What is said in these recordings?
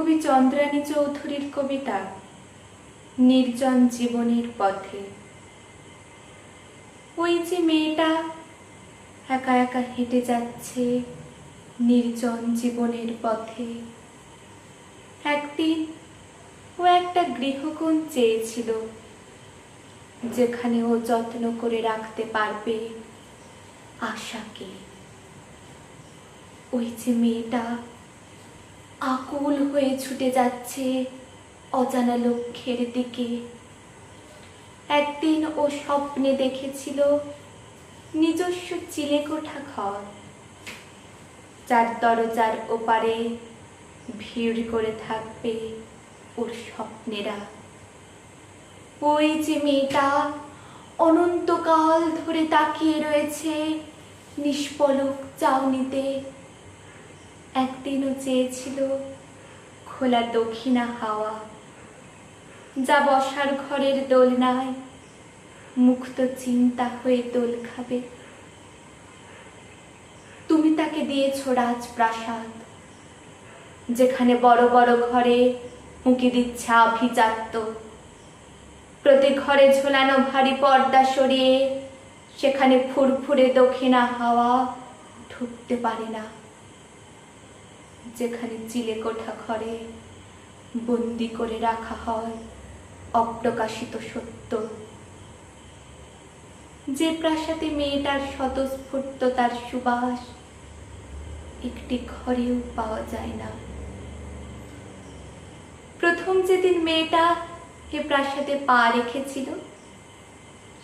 কবি চন্দ্রানী চৌধুরীর কবিতা, নির্জন জীবনের পথে। ওই যে মেয়েটা একা একা হেঁটে যাচ্ছে নির্জন জীবনের পথে। একদিন ও একটা গৃহকোণ চেয়েছিল, যেখানে ও যত্ন করে রাখতে পারবে আশাকে। ওই যে মেয়েটা আকুল হয়ে ছুটে যাচ্ছে অজানা লক্ষ্যের দিকে। একদিন ও স্বপ্নে দেখেছিল নিজস্ব চিলেকোঠা ঘর। যার দরজার ওপারে ভিড় করে থাকবে ওর স্বপ্নেরা। ওই যে মেয়েটা অনন্তকাল ধরে তাকিয়ে রয়েছে, নিষ্পলক চাউনিতে একদিনও চেয়েছিল খোলা দক্ষিণা হাওয়া, যা বসার ঘরের দোলনায় মুক্ত চিন্তা হয়ে দোল খাবে। তুমি তাকে দিয়েছ রাজপ্রাসাদ, যেখানে বড় বড় ঘরে উঁকি দিচ্ছে আভিজাত্য। প্রতি ঘরে ঝোলানো ভারী পর্দা সরিয়ে সেখানে ফুরফুরে দক্ষিণা হাওয়া ঢুকতে পারে না। যেখানে চিলে কোঠা ঘরে বন্দি করে রাখা হয় অপ্রকাশিত সত্য। যে প্রাসাদে মেয়েটার স্বতঃস্ফূর্ততার সুবাস, একটি ঘরেও পাওয়া যায় না। প্রথম যেদিন মেয়েটা এ প্রাসাদে পা রেখেছিল,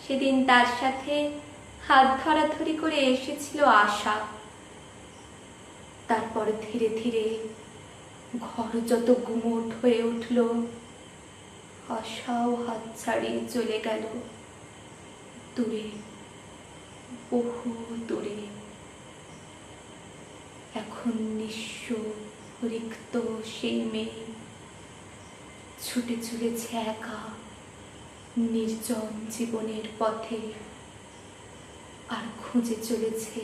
সেদিন তার সাথে হাত ধরাধরি করে এসেছিল আশা। তারপর ধীরে ধীরে ঘর যত গুমোট হয়ে উঠল, আশাও হাত ছাড়িয়ে চলে গেল। দূরে, বহু দূরে। এখন নিঃস্ব রিক্ত সেই মেয়ে ছুটে চলেছে একা নির্জন জীবনের পথে, আর খুঁজে চলেছে